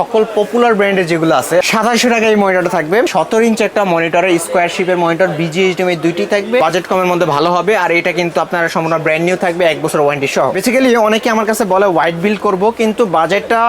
সকল পপুলার ব্র্যান্ডের যেগুলো আছে সাতাশশো টাকা এই মনিটরটা থাকবে। সতেরো ইঞ্চ একটা মনিটরের স্কোয়ার শিপের মনিটর বিজিএইচডিএমআই দুইটি থাকবে। বাজেট কমের মধ্যে ভালো হবে আর এটা কিন্তু আপনার সম্পূর্ণ ব্র্যান্ড নিউ থাকবে এক বছর ওয়ারেন্টি সহ। বেসিক্যালি অনেকে আমার কাছে বলে হোয়াইট বিল করব কিন্তু বাজেটটা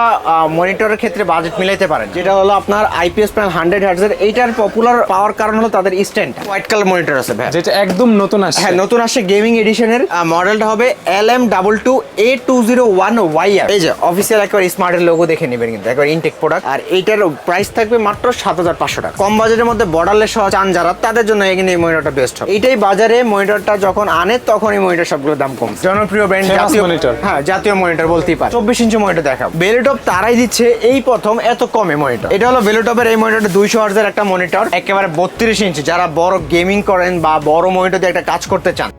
মনিটরের ক্ষেত্রে বাজেট মিলাইতে পারেন। যেটা হলো আপনার আইপিএস প্যানেল হান্ড্রেড হার্টজের এইটার পপুলার পাওয়ার কারণ হলো তাদের স্ট্যান্ড হোয়াইট কালার মনিটর আছে ভাই। যেটা একদম নতুন আসছে। হ্যাঁ নতুন আসছে গেমিং এডিশনের মডেলটা হবে L M double two A two zero one Y আর এই যে অফিসিয়াল একবার স্মার্টের লোগো দেখে নেবেন কিন্তু। একবার ইনটেক প্রোডাক্ট আর এইটার প্রাইস থাকবে মাত্র সাত হাজার পাঁচশো টাকা। কম বাজারের মধ্যে বর্ডারলেস সহ চান যারা তাদের জন্য এখানে এই মনিটরটা বেস্ট হবে। এইটাই বাজারে মনিটরটা যখন আনে তখন এই মনিটর সবগুলোর দাম কম জনপ্রিয় ব্র্যান্ড জাতীয় monitor। হ্যাঁ জাতীয় মনিটর বলতেই পারে। চব্বিশ ইঞ্চি মনিটর দেখাবো। বেলোটপ তারাই দিচ্ছে এই প্রথম এত কমে মনিটর এটা হলো বেলোটপের এই মনিটরটা দুইশো হার্জের একটা মনিটর একেবারে বত্রিশ ইঞ্চি। যারা বড় গেমিং করেন বা বড় মনিটর দিয়ে একটা কাজ করতে চান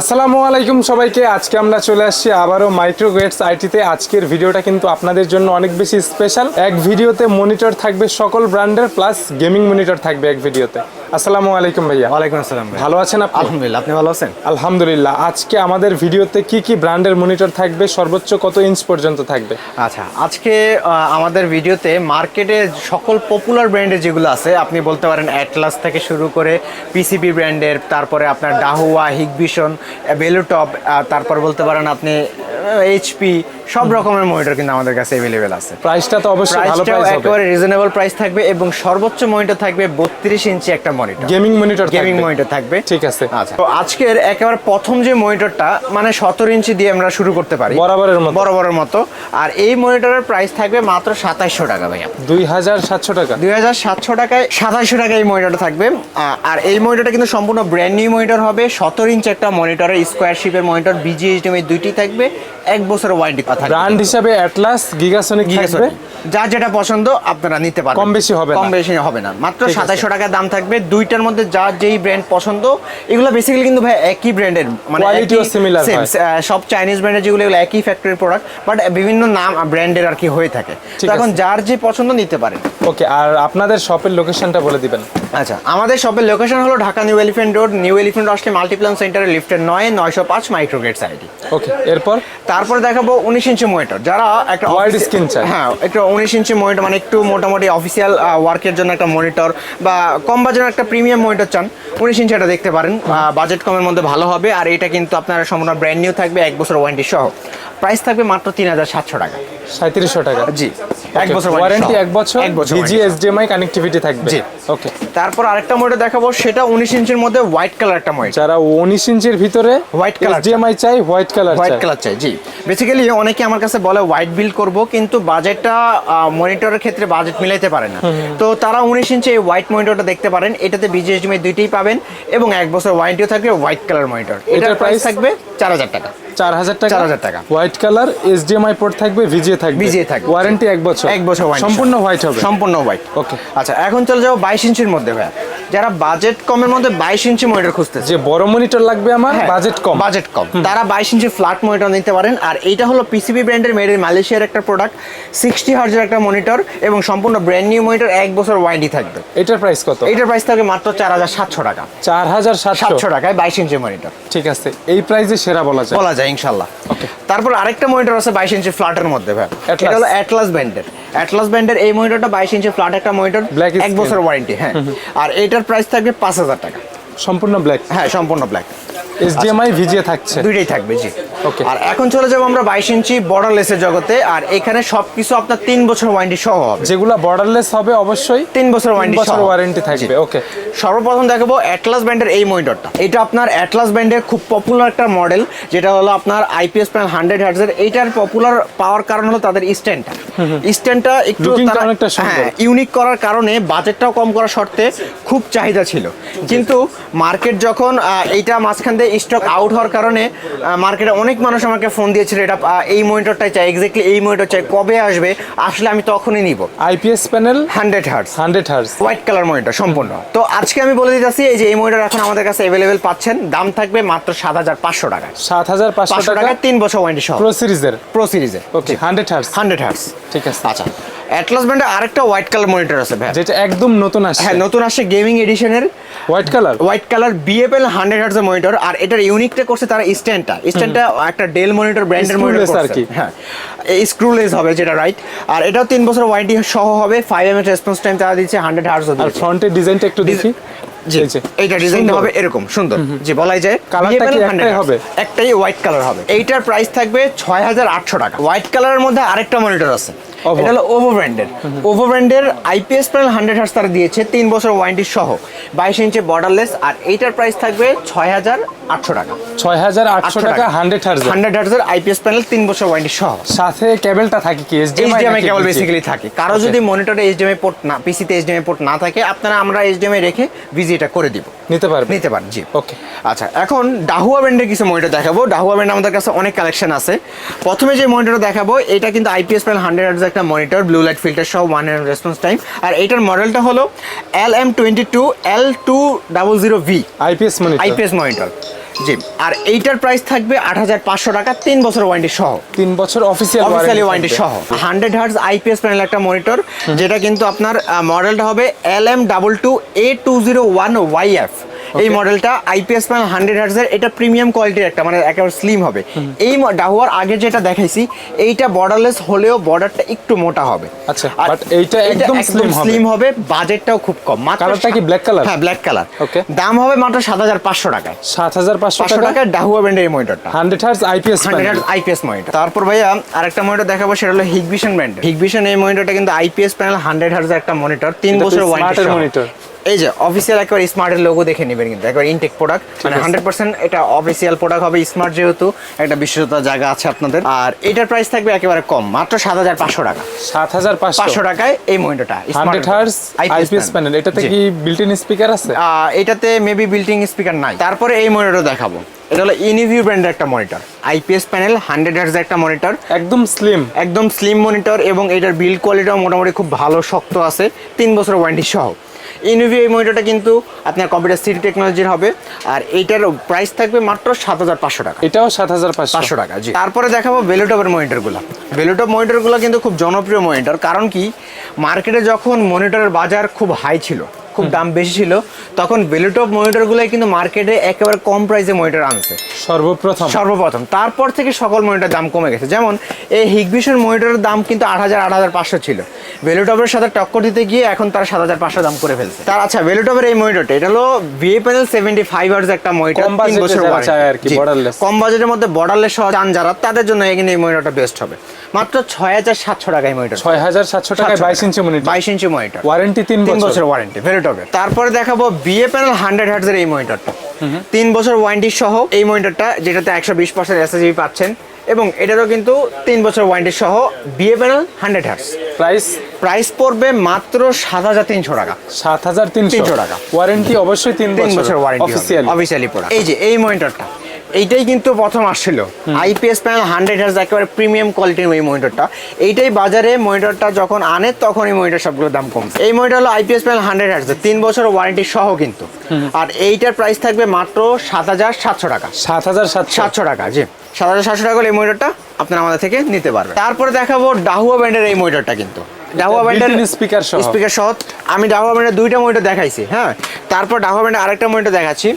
আসসালামু আলাইকুম সবাইকে। আজকে আমরা চলে আসছি আবারও মাইক্রোগ্রেডস আইটিতে আজকের ভিডিওটা কিন্তু আপনাদের জন্য অনেক বেশি স্পেশাল এক ভিডিওতে মনিটর থাকবে সকল ব্র্যান্ডের প্লাস গেমিং মনিটর থাকবে এক ভিডিওতে। আসসালামু আলাইকুম ভাইয়া। ওয়ালাইকুম আসসালাম ভালো আছেন আপনি? আলহামদুলিল্লাহ আপনি ভালো আছেন? আলহামদুলিল্লাহ। আজকে আমাদের ভিডিওতে কি কি ব্র্যান্ডের মনিটর থাকবে? সর্বোচ্চ কত ইঞ্চ পর্যন্ত থাকবে? আচ্ছা আজকে আমাদের ভিডিওতে মার্কেটে সকল পপুলার ব্র্যান্ডের যেগুলো আছে আপনি বলতে পারেন অ্যাটলাস থেকে শুরু করে পিসিবি ব্র্যান্ডের তারপরে আপনার ডাহুয়া হিগবিশন বেলুটপ তারপর বলতে পারেন আপনি এইচপি সব রকমের মনিটর কিন্তু আমাদের কাছে অ্যাভেলেবেল আছে। প্রাইসটা তো অবশ্যই ভালো প্রাইস হবে। একেবারে রিজনেবল প্রাইস থাকবে এবং সর্বোচ্চ মনিটর থাকবে বত্রিশ ইঞ্চি একটা monitor gaming monitor gaming monitor থাকবে। ঠিক আছে। আচ্ছা। তো আজকের একেবারে প্রথম যে মনিটরটা মানে সতেরো ইঞ্চি দিয়ে আমরা শুরু করতে পারি। বরাবরের মতো। বরাবরের মতো। আর এই মনিটরের প্রাইস থাকবে মাত্র সাতাইশশো টাকা ভাইয়া। দুই হাজার সাতশো টাকা। দুই হাজার সাতশো টাকায় সাতাইশশো টাকায় এই মনিটরটা থাকবে। আর এই মনিটরটা কিন্তু সম্পূর্ণ ব্র্যান্ড নিউ মনিটর হবে। সতেরো ইঞ্চ একটা মনিটরের স্কোয়ার শিপের মনিটর বিজিএইচডিএমআই দুইটি থাকবে। এক বছরের ওয়ারেন্টি কথা। ব্র্যান্ড হিসাবে অ্যাটলাস গিগাসনিক থাকবে। যার যেটা পছন্দ আপনারা নিতে পারবেন। কম বেশি হবে না। কম বেশি হবে না। মাত্র। সাতাইশশো টাকা দাম থাকবে। দুইটার মধ্যে যার যেই ব্র্যান্ড পছন্দ এগুলো বেসিক্যালি কিন্তু ভাই একই ব্র্যান্ডের মানে Quality ও একই- হয়। সব চাইনিজ ব্র্যান্ডের যেগুলো এগুলো একই ফ্যাক্টরির প্রোডাক্ট বাট বিভিন্ন নাম ব্র্যান্ডের আর কি হয়ে থাকে। তো এখন যার যে পছন্দ নিতে পারেন। ওকে আর আপনাদের শপের লোকেশনটা বলে দিবেন। আচ্ছা আমাদের শপের লোকেশন হলো Dhaka new elephant road new elephant আসলে মাল্টিপ্লান সেন্টারের লিফটের নয় নয়শো পাঁচ মাইক্রোগেট সাইডে ওকে এরপর? তারপরে দেখাবো উনিশ ইঞ্চি মনিটর যারা একটা ওয়াইড স্ক্রিন চাই। চায়। হ্যাঁ একটা উনিশ ইঞ্চি মনিটর মানে একটু মোটামুটি অফিসিয়াল ওয়ার্কের জন্য একটা মনিটর বা কম বাজেটের একটা প্রিমিয়াম মনিটর চান উনিশ ইঞ্চি এটা দেখতে পারেন। বাজেট কমের মধ্যে ভালো হবে আর এটা কিন্তু আপনার সম্পূর্ণ ব্র্যান্ড নিউ থাকবে এক বছর ওয়ারেন্টি সহ। প্রাইস থাকবে মাত্র তিন হাজার সাতশো টাকা। সাঁত্রিশশো টাকা। জি। এক বছর ওয়ারেন্টি এক বছর এক বছর warranty। এইচডিএমআই কানেক্টিভিটি থাকবে। জি। ওকে তারপর আরেকটা মনিটর দেখাবো সেটা উনিশ ইঞ্চির মধ্যে হোয়াইট কালার একটা মনিটর যারা উনিশ ইঞ্চির ভিতরে White color এইচডিএমআই চাই হোয়াইট কালার হোয়াইট কালার চাই জি। বেসিক্যালি অনেকে আমার কাছে বলে হোয়াইট বিল করব কিন্তু বাজেটটা মনিটরের ক্ষেত্রে বাজেট মিলাইতে পারে না। তো তারা উনিশ ইঞ্চি এই হোয়াইট মনিটরটা দেখতে পারেন। এটাতে বিজিএসডিএমআই দুইটাই পাবেন এবং এক বছর ওয়ারেন্টিও থাকবে হোয়াইট কালার মনিটর এটার প্রাইস? থাকবে চার হাজার টাকা। চার হাজার টাকা। হোয়াইট কালার পোর্ট থাকবে ভিজিএ থাকবে। থাকবে। ওয়ারেন্টি এক বছর। এক বছর সম্পূর্ণ হোয়াইট হবে। সম্পূর্ণ হোয়াইট ওকে আচ্ছা এখন চলে যাব বাইশ ইঞ্চির মধ্যে ভাইয়া। যারা বাজেট কমের মধ্যে বাইশ ইঞ্চি মনিটর খুঁজতেছে। যে বড় মনিটর লাগবে আমার বাজেট কম। বাজেট হ্যাঁ, কম তারা বাইশ ইঞ্চি ফ্ল্যাট মনিটর নিতে পারেন। আর এইটা হলো পিসিবি ব্র্যান্ডের মেড ইন মালয়েশিয়ার একটা প্রোডাক্ট সিক্সটি হার্জের একটা মনিটর এবং সম্পূর্ণ ব্র্যান্ড নিউ মনিটর এক বছর ওয়ারেন্টি থাকবে। এটার প্রাইস কত? এইটার প্রাইস থাকবে মাত্র চার হাজার সাতশো টাকা। চার হাজার সাতশো? টাকায় বাইশ ইঞ্চি মনিটর ঠিক আছে এই প্রাইসে সেরা বলা যায়। বলা যায় ইনশাল্লাহ। তারপর আরেকটা মনিটর আছে বাইশ ইঞ্চি ফ্ল্যাটের মধ্যে ভাই। এটা হলো অ্যাটলাস ব্র্যান্ডের অ্যাটলাস ব্র্যান্ডের এই মনিটরটা বাইশ ইঞ্চি ফ্ল্যাট একটা মনিটর ব্ল্যাক এক। বছর ওয়ারেন্টি হ্যাঁ। আর এটার প্রাইস থাকবে পাঁচ হাজার টাকা। সম্পূর্ণ ব্ল্যাক হ্যাঁ সম্পূর্ণ ব্ল্যাক এইচডিএমআই ভিজিএ থাকছে? দুইটাই থাকবে জি. আর এখন চলে যাব আমরা বাইশ ইঞ্চি বর্ডারলেসের জগতে আর এখানে সবকিছু আপনার তিন বছর ওয়ারেন্টি সহ হবে। যেগুলা বর্ডারলেস হবে অবশ্যই তিন বছর ওয়ারেন্টি বছর ওয়ারেন্টি থাকবে ওকে সর্বপ্রথম দেখাবো অ্যাটলাস ব্র্যান্ডের এই মনিটরটা এটা আপনার অ্যাটলাস ব্র্যান্ডের খুব পপুলার একটা মডেল যেটা হলো আপনার আইপিএস প্যানেল হান্ড্রেড হার্টজের এইটার পপুলার পাওয়ার কারণ হলো তাদের স্ট্যান্ডটা স্ট্যান্ডটা একটু সুন্দর। হ্যাঁ ইউনিক করার কারণে বাজেটটাও কম করার শর্তে খুব চাহিদা ছিল। কিন্তু মার্কেট যখন এইটা মাঝখান দিয়ে স্টক আউট হওয়ার কারণে মার্কেটে অনেক মানুষ আমাকে ফোন দিয়েছিল এটা এই মনিটরটাই চাই এক্স্যাক্টলি এই মনিটর চাই কবে আসবে আসলে আমি তখনই নিব। IPS panel hundred hertz hundred hertz white colour monitor সম্পূর্ণ। তো আজকে আমি বলে দিতেছি এই যে এই মনিটর এখন আমাদের কাছে অ্যাভেলেবেল পাচ্ছেন দাম থাকবে মাত্র সাত হাজার পাঁচশো টাকা। সাত হাজার পাঁচশো টাকা তিন বছর ওয়ারেন্টি সহ। প্রো সিরিজের প্রো সিরিজের okay hundred hertz hundred hertz ঠিক আছে। আচ্ছা। অ্যাটলাস ব্র্যান্ডের আরেকটা হোয়াইট কালার মনিটর আছে ভাই। যেটা একদম নতুন আসছে। হ্যাঁ নতুন আসছে গেমিং এডিশনের হোয়াইট কালার হোয়াইট কালার বিএপএল হান্ড্রেড হার্টস মনিটর আর এটার ইউনিকটা করছে তারা স্ট্যান্ডটা স্ট্যান্ডটা একটা ডেল মনিটর ব্র্যান্ডের মনিটর আর কি। হ্যাঁ। স্ক্রুলেস হবে যেটা রাইট আর এটাও তিন বছর ওয়ারেন্টি সহ হবে। ফাইভ এম রেসপন্স টাইম তারা দিচ্ছে হান্ড্রেড হার্টস আর ফ্রন্টের ডিজাইনটা একটু দেখি। জি এইটা ডিজাইনটা হবে এরকম সুন্দর। জি বলাই যায়। কালারটা কি? একটাই হবে? একটাই হোয়াইট কালার হবে। এইটার প্রাইস থাকবে ছয় হাজার আটশো টাকা। হোয়াইট কালারের মধ্যে আরেকটা মনিটর আছে। এটা হলো ওভো ব্র্যান্ডের ওভো ব্র্যান্ডের আইপিএস প্যানেল হান্ড্রেড হার্স তারা দিয়েছে তিন বছর ওয়ারেন্টি সহ। বাইশ ইঞ্চি বর্ডারলেস আর এইটার প্রাইস থাকবে ছয় হাজার আটশো টাকা। ছয় হাজার আটশো টাকা হান্ড্রেড হার্জ হান্ড্রেড হার্সের আইপিএস প্যানেল তিন বছর ওয়ারেন্টি সহ। সাথে কেবলটা থাকে কি? এইচডিএমআই কেবল? বেসিক্যালি থাকে কারও যদি মনিটরে এইচডিএমআই পোর্ট না পিসিতে এইচডিএমআই পোর্ট না থাকে আপনারা আমরা এইচডিএমআই রেখে ভিজি এটা করে দিব। নিতে পারবে? নিতে পারেন জি। ওকে আচ্ছা এখন ডাহুয়া ব্র্যান্ডের কিছু মনিটর দেখাবো। ডাহুয়া ব্র্যান্ড আমাদের কাছে অনেক কালেকশন আছে। প্রথমে যে মনিটর দেখাবো এটা কিন্তু আইপিএস প্যানেল হান্ড্রেড হার্টজ একটা মনিটর ব্লু লাইট ফিল্টার সহ ওয়ান হান্ড্রেড রেসপন্স টাইম আর এটার মডেলটা হলো L M twenty two L two double zero V IPS monitor IPS monitor জি আর এইটার প্রাইস থাকবে আট হাজার পাঁচশো টাকা তিন বছর ওয়ারেন্টি সহ। তিন বছর অফিসিয়াল অফিসিয়ালি ওয়ারেন্টি সহ। হান্ড্রেড হার্টস আইপিএস প্যানেল একটা মনিটর যেটা কিন্তু আপনার মডেলটা হবে L M double two A two zero one Y F এই মডেলটা আইপিএস প্যানেল হান্ড্রেড হার্টসের এটা প্রিমিয়াম কোয়ালিটির একটা মানে একেবারে স্লিম হবে। এই ডাহুয়ার আগে যেটা দেখাইছি এইটা বর্ডারলেস হলেও বর্ডারটা একটু মোটা হবে। আচ্ছা, but এইটা একদম হবে। স্লিম হবে বাজেটটাও খুব কম মাত্র কালারটা কি ব্ল্যাক কালার হ্যাঁ ব্ল্যাক কালার Okay. দাম হবে মাত্র সাত হাজার পাঁচশো টাকায়। সাত হাজার পাঁচশো পাঁচশো টাকা? টাকায় ডাহুয়া ব্র্যান্ডের এই মনিটরটা hundred hertz IPS hundred IPS monitor তারপর ভাইয়া আরেকটা মনিটর দেখাবো সেটা হলো হিগভিশন ব্র্যান্ড হিগভিশন এই মনিটরটা কিন্তু আইপিএস প্যানেল হান্ড্রেড হার্জের একটা মনিটর তিন বছর ওয়ারেন্টি monitor। এই যে অফিসিয়াল একবার স্মার্টের লোগো দেখে নেবেন কিন্তু একবার ইনটেক প্রোডাক্ট মানে হান্ড্রেড পার্সেন্ট এটা অফিসিয়াল প্রোডাক্ট হবে স্মার্ট যেহেতু একটা বিশেষতার জায়গা আছে আপনাদের। আর এটার প্রাইস থাকবে একেবারে কম মাত্র সাত হাজার পাঁচশো টাকা। সাত হাজার পাঁচশো। টাকায় এই মনিটরটা হান্ড্রেড হার্জ আইপিএস প্যানেল এটাতে কি বিল্ট ইন স্পিকার আছে এটাতে মেবি বিল্টিং স্পিকার নাই। তারপরে এই মনিটর দেখাবো। এটা হলো ইনিভিউ ব্র্যান্ডের একটা monitor IPS panel hundred hertz একটা মনিটর একদম স্লিম একদম স্লিম মনিটর এবং এটার বিল্ড কোয়ালিটিও মোটামুটি খুব ভালো শক্ত আছে। তিন বছর ওয়ারেন্টি সহ। ইনভি এই মনিটরটা কিন্তু আপনার কম্পিউটার সিটি টেকনোলজির হবে। আর এইটার প্রাইস থাকবে মাত্র সাত হাজার পাঁচশো টাকা। এটাও সাত হাজার পাঁচশো। টাকা জি। তারপরে দেখাবো বেলুটপের মনিটরগুলো বেলুটপ মনিটরগুলো কিন্তু খুব জনপ্রিয় মনিটর কারণ কি? মার্কেটে যখন মনিটরের বাজার খুব হাই ছিল খুব দাম বেশি ছিল তখন বেলুটপ মনিটরগুলোই কিন্তু মার্কেটে একেবারে কম প্রাইসে মনিটর আনছে। সর্বপ্রথম। সর্বপ্রথম। তারপর থেকে সকল মনিটর দাম কমে গেছে। যেমন এই হিগভিশন মনিটরের দাম কিন্তু আট হাজার আট হাজার পাঁচশো ছিল। ভেলুটপের সাথে টক্কর দিতে গিয়ে এখন তারা সাত হাজার পাঁচশো দাম করে ফেলছে। তার আচ্ছা ভেলুটপের এই মনিটরটা এটা হলো ভিএ প্যানেল সেভেন্টি ফাইভ আওয়ার্স একটা মনিটর আর কি, কম বাজেটের মধ্যে বর্ডারলেস সহ চান যারা তাদের জন্য এখানে এই মনিটরটা বেস্ট হবে। মাত্র ছয় হাজার সাতশো টাকায় মনিটর ছয় হাজার সাতশো টাকায় বাইশ ইঞ্চি মনিটর বাইশ ইঞ্চি মনিটর ওয়ারেন্টি তিন তিন বছর। ওয়ারেন্টি ভেলুটপের তারপরে দেখাবো বিএ প্যানেল হান্ড্রেড হার্টজের এই মনিটরটা তিন বছর ওয়ারেন্টি সহ এই মনিটরটা যেটাতে একশো বিশ পার্সেন্ট এসএসবি পাচ্ছেন এবং এটারও কিন্তু তিন বছর ওয়ারেন্টি সহ VA panel hundred hertz price price পড়বে মাত্র সাত হাজার তিনশো টাকা। সাত হাজার তিনশো। 300 টাকা। ওয়ারেন্টি অবশ্যই তিন তিন বছর। ওয়ারেন্টি অফিসিয়াল অফিসিয়ালি পড়া। এই যে এই মনিটরটা এইটাই কিন্তু প্রথম আসছিল। আইপিএস প্যানেল হান্ড্রেড হার্স একেবারে প্রিমিয়াম কোয়ালিটির এই মনিটরটা এইটাই বাজারে মনিটরটা যখন আনে তখন এই মনিটর সবগুলোর দাম কম এই মনিটর হলো আইপিএস প্যানেল হান্ড্রেড হার্স তিন বছর ওয়ারেন্টি সহ কিন্তু। আর এইটার প্রাইস থাকবে মাত্র সাত হাজার সাতশো টাকা। সাত হাজার সাতশো। সাতশো টাকা জি। সাত হাজার সাতশো টাকা হলে এই মনিটরটা আপনারা আমাদের থেকে নিতে পারবেন। তারপরে দেখাবো ডাহুয়া ব্র্যান্ডের এই মনিটরটা কিন্তু। ডাহুয়া ব্র্যান্ডের speaker সহ। স্পিকার সহ। আমি ডাহুয়া ব্র্যান্ডের দুইটা মনিটর দেখাইছি হ্যাঁ? তারপর ডাহুয়া ব্র্যান্ডের আরেকটা মনিটর দেখাচ্ছি।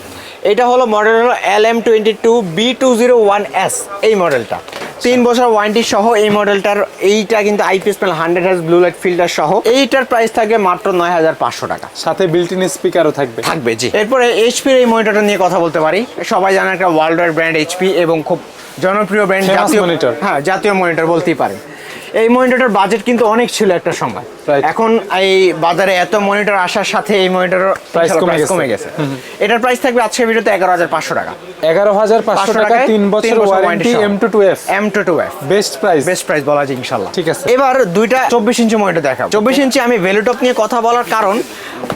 এটা হলো মডেল হলো L M twenty two B two zero one S এই মডেলটা। তিন বছর ওয়ারেন্টি সহ এই মডেলটার এইটা কিন্তু IPS panel hundred hertz blue light filter সহ। এইটার প্রাইস থাকবে মাত্র নয় হাজার পাঁচশো টাকা। সাথে বিল্ট ইন স্পিকারও থাকবে। থাকবে জি। এরপরে এইচপির এই মনিটরটা নিয়ে কথা বলতে পারি। সবাই জানে একটা ওয়ার্ল্ড ওয়াইড ব্র্যান্ড এইচপি এবং খুব জনপ্রিয় ব্র্যান্ড জাতীয় monitor। হ্যাঁ জাতীয় মনিটর বলতেই পারেন। এই মনিটরের বাজেট কিন্তু অনেক ছিল একটা সময়। এখন এই বাজারে এত মনিটর আসার সাথে এই মনিটরের Price কমে গেছে। এটার প্রাইস থাকবে আজকের ভিডিওতে এগারো হাজার পাঁচশো টাকা। এগারো হাজার পাঁচশো টাকা তিন বছর warranty M two two F M two two F best price best price বলা যায় ইনশাল্লাহ। ঠিক আছে। এবার দুইটা চব্বিশ ইঞ্চি মনিটর দেখাবো। চব্বিশ ইঞ্চি আমি ভ্যালুটপ নিয়ে কথা বলার কারণ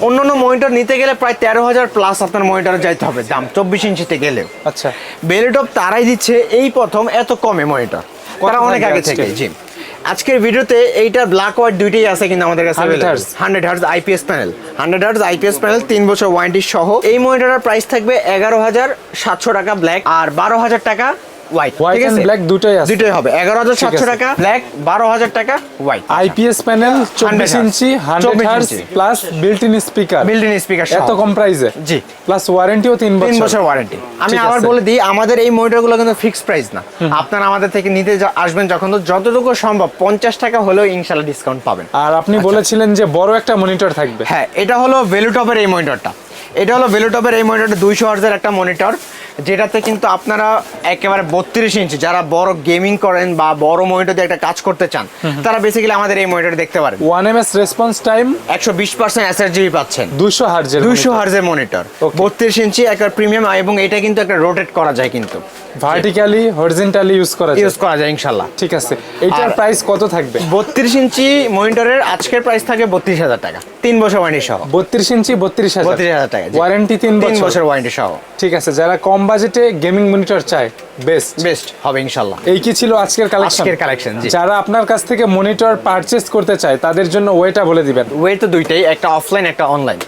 অন্যান্য মনিটর নিতে গেলে প্রায় তেরো হাজার প্লাস আপনার মনিটরে যাইতে হবে দাম চব্বিশ ইঞ্চিতে গেলেও। আচ্ছা। ভ্যালুটপ তারাই দিচ্ছে এই প্রথম এত কমে মনিটর তারা অনেক আগে থেকে জি। আজকের ভিডিওতে এইটার ব্ল্যাক হোয়াইট দুইটাই আছে কিন্তু আমাদের কাছে 100 hertz। Hundred hertz IPS panel hundred hertz IPS panel তিন বছর ওয়ারেন্টি সহ। এই মনিটরের প্রাইস থাকবে এগারো হাজার সাতশো টাকা ব্ল্যাক আর বারো হাজার টাকা হোয়াইট হোয়াইট এন্ড ব্ল্যাক দুটোই আছে। দুটোই হবে। এগারো হাজার সাতশো আছে। টাকা ব্ল্যাক বারো হাজার টাকা হোয়াইট আইপিএস প্যানেল চব্বিশ 100 inch hundred 24 hertz inch. Plus built in speaker building speaker এত কম প্রাইসে জি। প্লাস ওয়ারেন্টিও তিন তিন বছর। বছর ওয়ারেন্টি আমি আবার বলে দিই আমাদের এই মনিটরগুলো কিন্তু ফিক্সড প্রাইস না। আপনারা আমাদের থেকে নিতে আসবেন যখন তো যতটুকু সম্ভব পঞ্চাশ টাকা হলেও ইনশাল্লাহ ডিসকাউন্ট পাবেন। আর আপনি বলেছিলেন যে বড় একটা মনিটর থাকবে। হ্যাঁ এটা হলো ভেলুটপের এই মনিটরটা এটা হলো ভেলুটপের এই মনিটরটা দুইশো হার্জের একটা মনিটর যেটাতে কিন্তু আপনারা একেবারে বত্রিশ ইঞ্চি যারা বড় গেমিং করেন বা বড় মনিটর দিয়ে একটা কাজ করতে চান তারা বেসিক্যালি আমাদের এই মনিটর দেখতে পারেন one M S response time একশো বিশ পার্সেন্ট এসআরজিবি পাচ্ছেন। দুশো হার্জের দুইশো হার্জের মনিটর বত্রিশ ইঞ্চি একটা প্রিমিয়াম এবং এটা কিন্তু একটা রোটেট করা যায় কিন্তু। ভার্টিক্যালি হরিজেন্টালি ইউজ করা যায়। ইউজ করা যায় ঠিক আছে। এটার প্রাইস কত থাকবে? বত্রিশ ইঞ্চি মনিটরের আজকের প্রাইস থাকে বত্রিশ হাজার টাকা। তিন বছর ওয়ারেন্টি সহ। বত্রিশ ইঞ্চি বত্রিশ হাজার। বত্রিশ হাজার টাকা ওয়ারেন্টি তিন বছর। ওয়ারেন্টি সহ। ঠিক আছে। যারা কম বাজেটে গেমিং মনিটর চায় বেস্ট বেস্ট হবে ইনশাল্লাহ এই কি ছিল আজকের কালেকশন আজকের কালেকশন যারা আপনার কাছ থেকে মনিটর পারচেজ করতে চায় তাদের জন্য ওয়েটা বলে দিবেন। ওয়ে তো দুইটাই একটা অফলাইন একটা অনলাইন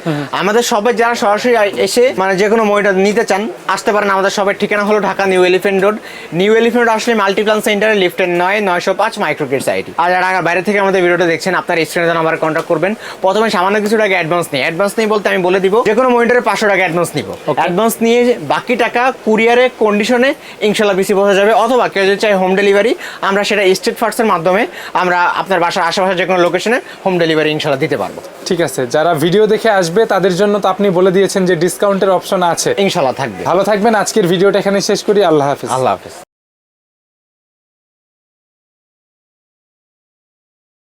আমাদের সবাই যারা সরাসরি এসে মানে যে কোনো মনিটর নিতে চান আসতে পারেন আমাদের সবার ঠিকানা হলো Dhaka New Elephant Road New Elephant Road আসলে মাল্টিপ্লান সেন্টারে লিফটের নয় নয়শো পাঁচ মাইক্রোকেট আইটি আর যারা বাইরে থেকে আমাদের ভিডিওটা দেখছেন আপনার স্ক্রিনে নাম্বার কন্ট্যাক্ট করবেন। প্রথমে সামান্য কিছু টাকা অ্যাডভান্স নেই অ্যাডভান্স নেই বলতে আমি বলে দিব যে কোনো মনিটরে পাঁচশো টাকা অ্যাডভান্স নিব। অ্যাডভান্স নিয়ে বাকি টাকা কুরিয়ারে কন্ডিশনে ইনশাল্লাহ বেশি বোঝা যাবে অথবা কেউ যদি চাই হোম ডেলিভারি আমরা সেটা স্টেট ফার্সের মাধ্যমে আমরা আপনার বাসার আশেপাশে যে কোনো লোকেশনে হোম ডেলিভারি ইনশাল্লাহ দিতে পারব। ঠিক আছে যারা ভিডিও দেখে আসবে তাদের জন্য তো আপনি বলে দিয়েছেন যে ডিসকাউন্টের অপশন আছে। ইনশাল্লাহ থাকবে। ভালো থাকবেন আজকের ভিডিওটা এখানে শেষ করি আল্লাহ হাফিজ। আল্লাহ হাফেজ।